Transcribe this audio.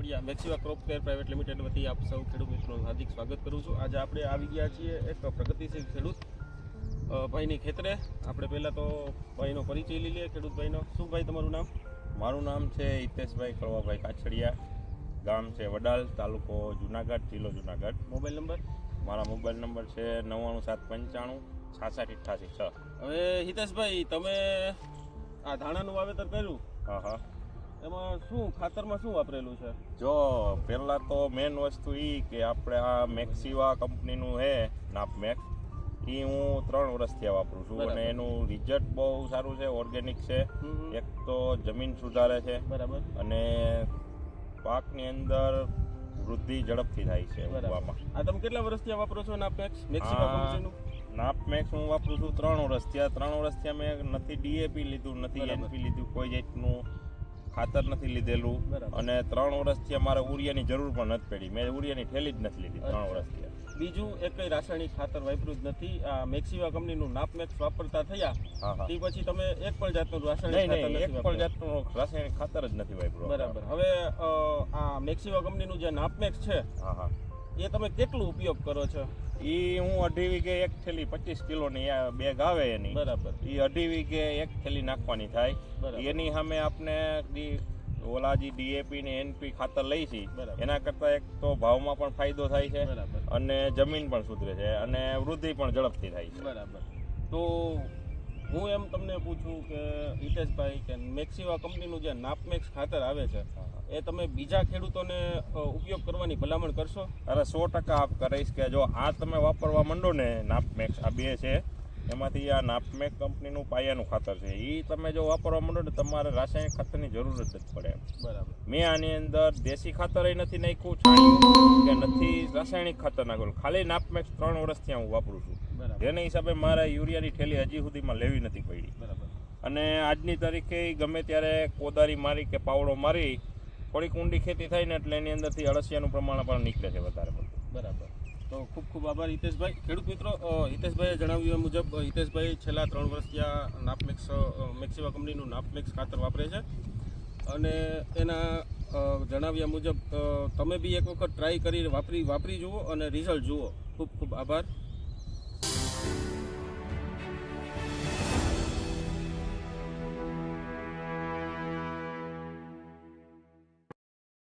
કોડિયા મેક્સિવા crop care private limited વતી આપ સૌ ખેડૂત મિત્રોનું હાર્દિક સ્વાગત કરું છું. આજે આપણે આવી ગયા છીએ એક પ્રગતિશીલ ખેડૂત ભાઈની ખેતરે. આપણે પહેલાં તો ભાઈનો પરિચય લઈ લઈએ ખેડૂત ભાઈનો. શું ભાઈ તમારું નામ? મારું નામ છે હિતેશભાઈ કળવાભાઈ કાછડિયા. ગામ છે વડાલ તાલુકો જુનાગઢ જિલ્લો જુનાગઢ. Mobile number? મારા મોબાઈલ નંબર છે નવ્વાણું સાત પંચાણું છાસઠ અઠ્ઠાસી છ. હવે હિતેશભાઈ તમે આ ધાણાનું વાવેતર કર્યું? હા હા. એમાં શું ખાતરમાં શું વાપરેલું છે? જો પહેલાં તો મેઇન વસ્તુ એ કે આપણે આ મેક્સિવા કંપનીનું હે નાપમેક્સ એ હું ત્રણ વર્ષથી વાપરું છું. અને એનું રિઝલ્ટ બહુ સારું છે ઓર્ગેનિક છે. એક તો જમીન સુધારે છે. બરાબર. અને પાકની અંદર વૃદ્ધિ ઝડપથી થાય છે. ઉગવામાં. આ તમે કેટલા વર્ષથી વાપરો છો નાપેક્સ મેક્સિવા આ કંપનીનું? નાપમેક્સ હું વાપરું છું ત્રણ વર્ષથી. આ ત્રણ વર્ષથી અમે નથી ડીએપી લીધું નથી એનપી લીધું કોઈ જાતનું ખાતર નથી લીધેલું. અને ત્રણ વર્ષથી અમારે ઉરિયાની જરૂર પણ નથી પડી. મેં ઉરિયાની ઠેલી જ નથી લીધી ત્રણ વર્ષથી. બીજું એક કઈ રાસાયણિક ખાતર વાપર્યું જ નથી. આ મેક્સિવા કંપનીનું નાપમેક્સ વાપરતા થયા. તે પછી તમે એક પણ જાતનું રાસાયણિક ખાતર એક પણ જાતનું રાસાયણિક ખાતર જ નથી વાપર્યું બરાબર. હવે આ મેક્સિવા કંપનીનું જે નાપમેક્સ છે એ તમે કેટલું ઉપયોગ કરો છો? એ હું અઢી વીઘે એક થેલી પચીસ કિલોની આ બેગ આવે એની. બરાબર. એ અઢી વીઘે એક થેલી નાખવાની થાય. એની સામે આપણે ઓલાજી ઓલા જે ડીએપી ને એનપી ખાતર લઈ છીએ. એના કરતાં એક તો ભાવમાં પણ ફાયદો થાય છે. અને જમીન પણ સુધરે છે. અને વૃદ્ધિ પણ ઝડપથી થાય છે. બરાબર. તો હું એમ તમને પૂછું કે હિતેશભાઈ કે મેક્સિવા કંપનીનું જે નાપમેક્સ ખાતર આવે છે એ તમે બીજા ખેડૂતોને ઉપયોગ કરવાની ભલામણ કરશો? અરે સો ટકા આપ કરીશ કે જો આ તમે વાપરવા માંડો ને નાપમેક્સ આ બે છે એમાંથી આ નાપમેક કંપનીનું પાયાનું ખાતર છે. એ તમે જો વાપરવા માંડો ને તમારે રાસાયણિક ખાતરની જરૂર જ પડે બરાબર. મેં આની અંદર દેશી ખાતર નથી નાખ્યું છાણિયું કે નથી રાસાયણિક ખાતર નાખ્યું. ખાલી નાપમેક્સ ત્રણ વર્ષથી હું વાપરું છું. જેના હિસાબે મારે યુરિયાની થેલી હજી સુધીમાં લેવી નથી પડી. બરાબર. અને આજની તારીખે ગમે ત્યારે કોદારી મારી કે પાવડો મારી થોડીક ઊંડી ખેતી થાય ને એટલે એની અંદરથી અળસિયાનું પ્રમાણ પણ નીકળે છે વધારે પડતું. બરાબર. તો ખૂબ ખૂબ આભાર હિતેશભાઈ. ખેડૂત મિત્રો હિતેશભાઈએ જણાવ્યું એ મુજબ હિતેશભાઈ છેલ્લા ત્રણ વર્ષથી આ નાપમેક્સ મેક્સિમા મેક્સિવા કંપનીનું નાપમેક્સ ખાતર વાપરે છે. અને એના જણાવ્યા મુજબ તમે બી એક વખત ટ્રાય કરી વાપરી વાપરી જુઓ અને રિઝલ્ટ જુઓ. ખૂબ ખૂબ આભાર.